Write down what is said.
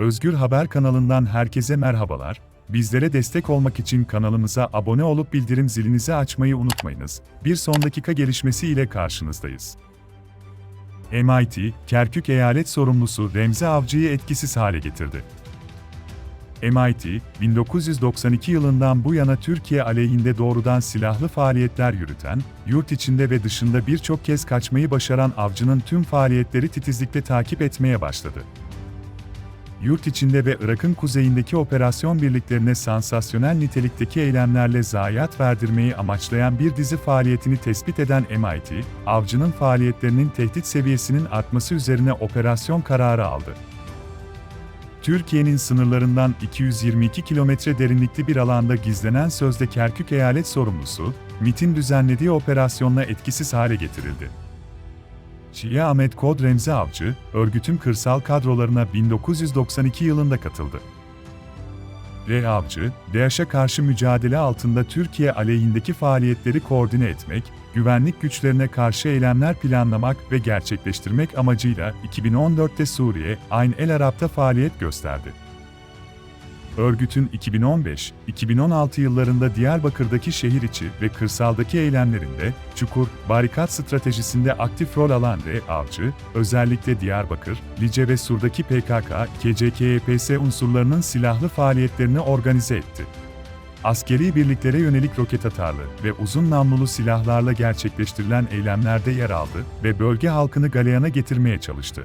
Özgür Haber kanalından herkese merhabalar. Bizlere destek olmak için kanalımıza abone olup bildirim zilinizi açmayı unutmayınız. Bir son dakika gelişmesi ile karşınızdayız. MIT, Kerkük Eyalet Sorumlusu Remzi Avcı'yı etkisiz hale getirdi. MIT, 1992 yılından bu yana Türkiye aleyhinde doğrudan silahlı faaliyetler yürüten, yurt içinde ve dışında birçok kez kaçmayı başaran avcının tüm faaliyetleri titizlikle takip etmeye başladı. Yurt içinde ve Irak'ın kuzeyindeki operasyon birliklerine sansasyonel nitelikteki eylemlerle zayiat verdirmeyi amaçlayan bir dizi faaliyetini tespit eden MIT, avcının faaliyetlerinin tehdit seviyesinin artması üzerine operasyon kararı aldı. Türkiye'nin sınırlarından 222 kilometre derinlikli bir alanda gizlenen sözde Kerkük Eyalet Sorumlusu, MIT'in düzenlediği operasyonla etkisiz hale getirildi. Şia Ahmet Kod Remzi Avcı, örgütün kırsal kadrolarına 1992 yılında katıldı. R. Avcı, DAEŞ'e karşı mücadele altında Türkiye aleyhindeki faaliyetleri koordine etmek, güvenlik güçlerine karşı eylemler planlamak ve gerçekleştirmek amacıyla 2014'te Suriye, Ayn El Arab'ta faaliyet gösterdi. Örgütün 2015-2016 yıllarında Diyarbakır'daki şehir içi ve kırsaldaki eylemlerinde, çukur, barikat stratejisinde aktif rol alan R. Avcı, özellikle Diyarbakır, Lice ve Sur'daki PKK, KCK-YPS unsurlarının silahlı faaliyetlerini organize etti. Askeri birliklere yönelik roket atarlı ve uzun namlulu silahlarla gerçekleştirilen eylemlerde yer aldı ve bölge halkını galeyana getirmeye çalıştı.